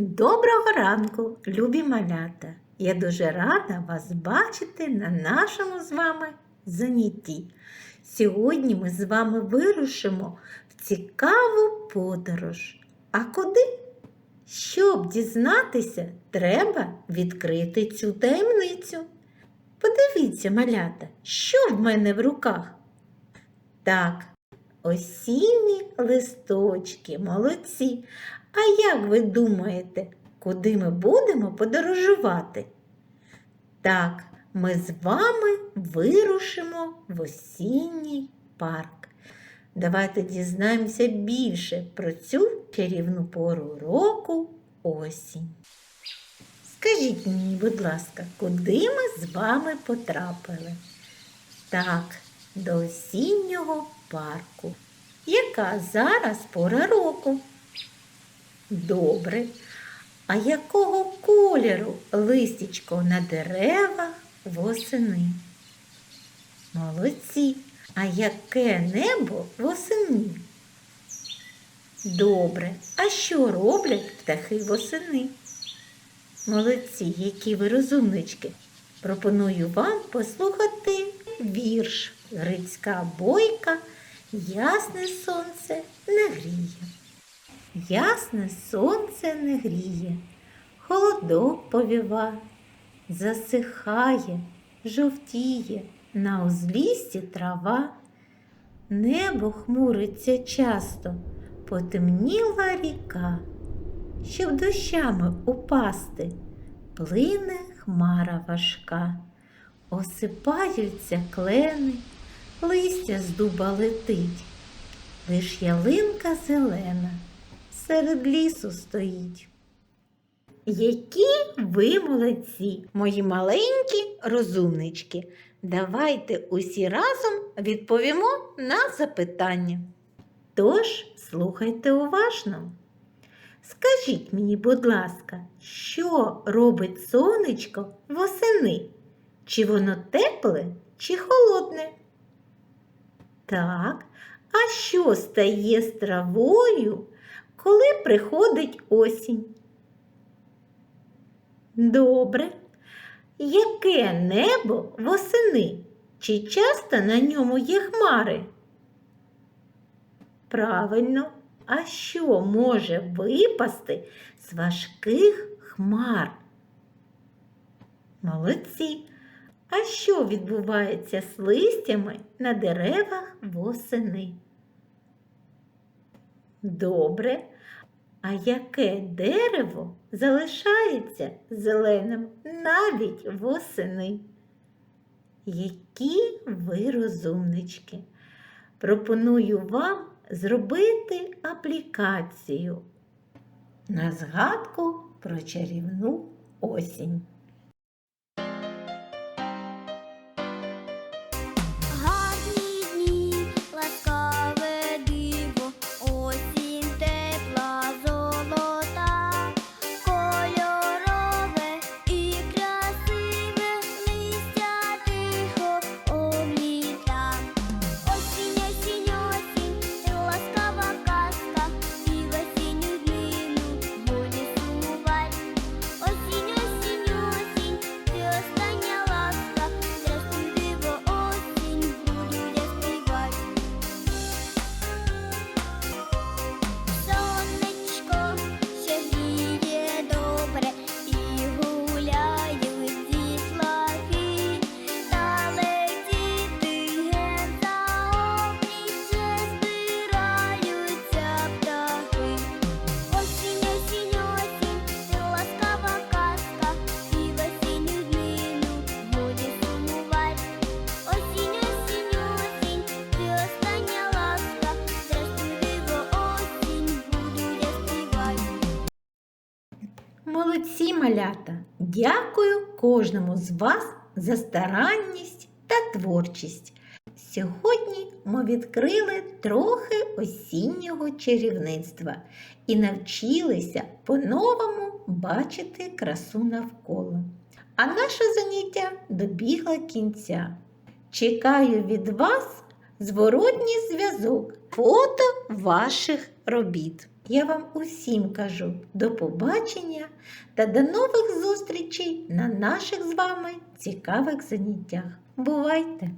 Доброго ранку, любі малята! Я дуже рада вас бачити на нашому з вами занятті. Сьогодні ми з вами вирушимо в цікаву подорож. А куди? Щоб дізнатися, треба відкрити цю таємницю. Подивіться, малята, що в мене в руках? Так, осінні листочки, молодці. А як ви думаєте, куди ми будемо подорожувати? Так, ми з вами вирушимо в осінній парк. Давайте дізнаємося більше про цю чарівну пору року осінь. Скажіть мені, будь ласка, куди ми з вами потрапили? Так, до осіннього парку. Яка зараз пора року? Добре. А якого кольору листячко на деревах восени? Молодці. А яке небо восени? Добре. А що роблять птахи восени? Молодці, які ви розумнички. Пропоную вам послухати вірш Грицька бойка Ясне сонце не гріє. Ясне сонце не гріє, холодок повіва, засихає, жовтіє на узліссі трава. Небо хмуриться часто, потемніла ріка, щоб дощами упасти, плине хмара важка, осипаються клени, листя з дуба летить, лиш ялинка зелена серед лісу стоїть. Які ви молодці, мої маленькі розумнички. Давайте усі разом відповімо на запитання. Тож, слухайте уважно. Скажіть мені, будь ласка, що робить сонечко восени? Чи воно тепле, чи холодне? Так, а що стає з травою, коли приходить осінь? Добре. Яке небо восени? Чи часто на ньому є хмари? Правильно, а що може випасти з важких хмар? Молодці. А що відбувається з листями на деревах восени? Добре. А яке дерево залишається зеленим навіть восени? Які ви розумнички! Пропоную вам зробити аплікацію на згадку про чарівну осінь. Молодці малята! Дякую кожному з вас за старанність та творчість. Сьогодні ми відкрили трохи осіннього чарівництва і навчилися по-новому бачити красу навколо. А наше заняття добігло кінця. Чекаю від вас зворотній зв'язок, фото ваших робіт. Я вам усім кажу до побачення та до нових зустрічей на наших з вами цікавих заняттях. Бувайте!